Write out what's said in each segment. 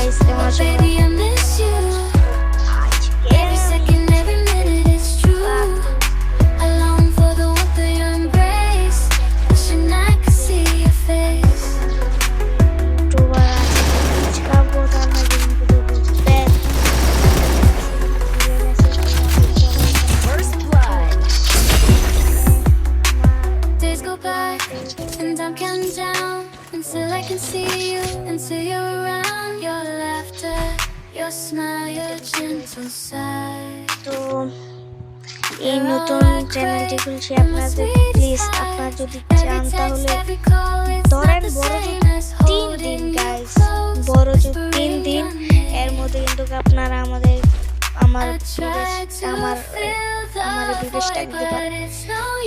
Колись ти може вірно until I can see you, until you're around. Your laughter, your smile, your gentle sigh. তো এই নতুন চ্যানেলটি খুলছি আপনাদের প্লিজ আপনারা যদি চান তাহলে ধরেন বড় তিন দিন গাইস বড় তিন দিন এর মধ্যে কিন্তু আপনারা আমাদের আমার আমার আমার বিদেশটা দিতে পারেন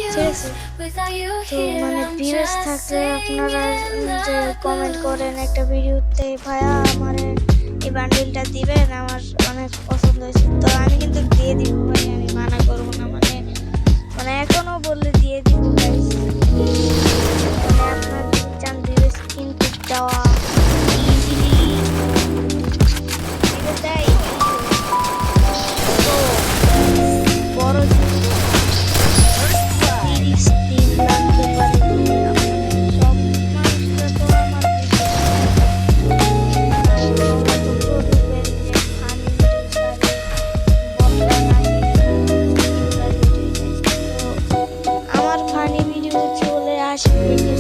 ঠিক আছে তো মানে থাকলে আপনারা যে কমেন্ট করেন একটা ভিডিওতে ভাইয়া আমার এই বান্ডিলটা দিবেন? আমার অনেক পছন্দ হয়েছে। তো আমি কিন্তু দিয়ে দিব ভাই আমি মানা করব না। মানে মানে এখনও বললে দিয়ে দিব rush.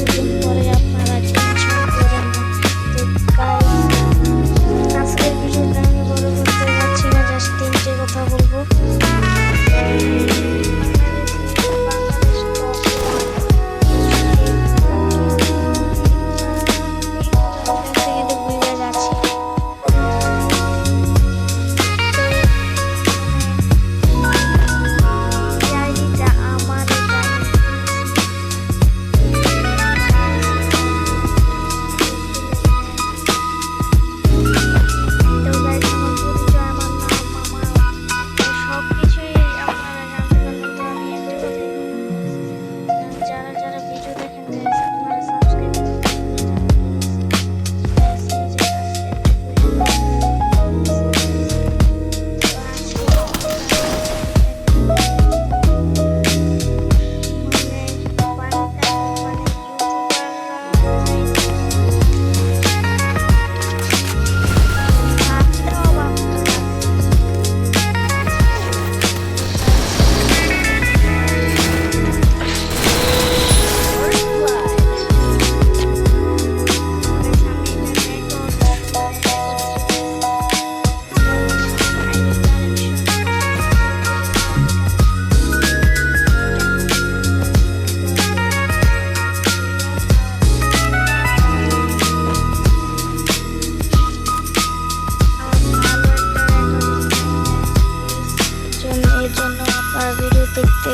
দেখতে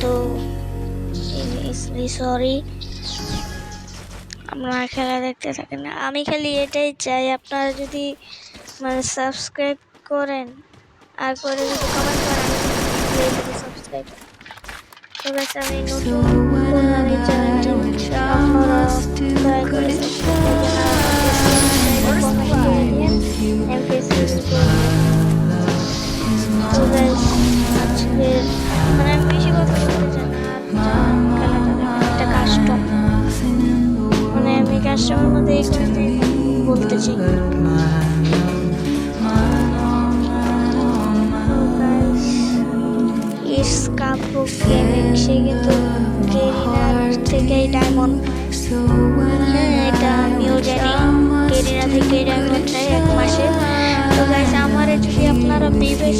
তো সরি আপনারা খেলা দেখতে থাকেন আমি খালি এটাই চাই আপনারা যদি মানে সাবস্ক্রাইব করেন আর করে যদি কমেন্ট করেন সাবস্ক্রাইব তো গাছ আমি নতুন চ্যানেলটি সে কিন্তু কেরিনার থেকে ডায়মন্ড হ্যাঁ এটা আমিও জানি কেরিনা থেকে তো আমারে যদি আপনারা বিবেশ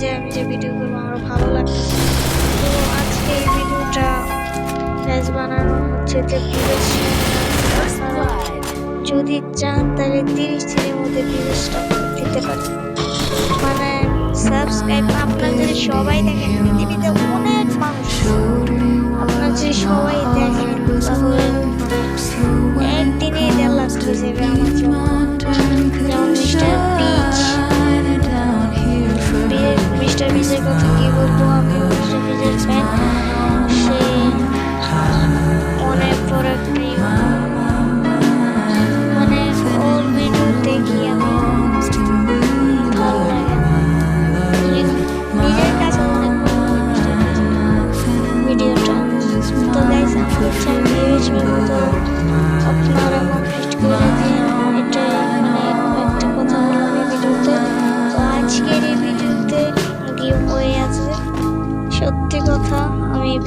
যে আমি যে ভিডিও করব আমার ভালো লাগে তো আজকে এই ভিডিওটা ফেস বানানো হচ্ছে যে যদি চান তাহলে তিরিশ দিনের মধ্যে ভিডিওসটা দিতে পারেন। মানে সাবস্ক্রাইব আপনার যদি সবাই দেখেন, পৃথিবীতে অনেক মানুষ আপনার যদি সবাই দেখেন, তাহলে একদিনে দেড় লাখ হয়ে যাবে আমার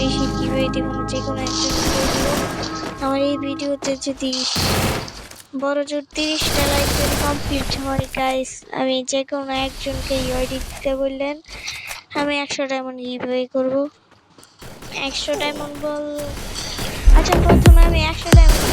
বেশি কীভাবে দিব না যে কোনো একটা দিব। আমার এই ভিডিওতে যদি বড় জোর তিরিশটা লাইক যদি কমপ্লিট হয় গাইস আমি যে কোনো একজনকে ইউআইডি দিতে বললেন, আমি একশো ডায়মন্ড গিভওয়ে করব একশো ডায়মন্ড বল আচ্ছা প্রথমে আমি একশো ডায়মন্ড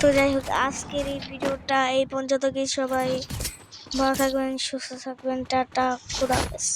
তো যাই হোক আজকের এই ভিডিওটা এই পর্যন্ত সবাই ভালো থাকবেন, সুস্থ থাকবেন, টাটা হাফেজ।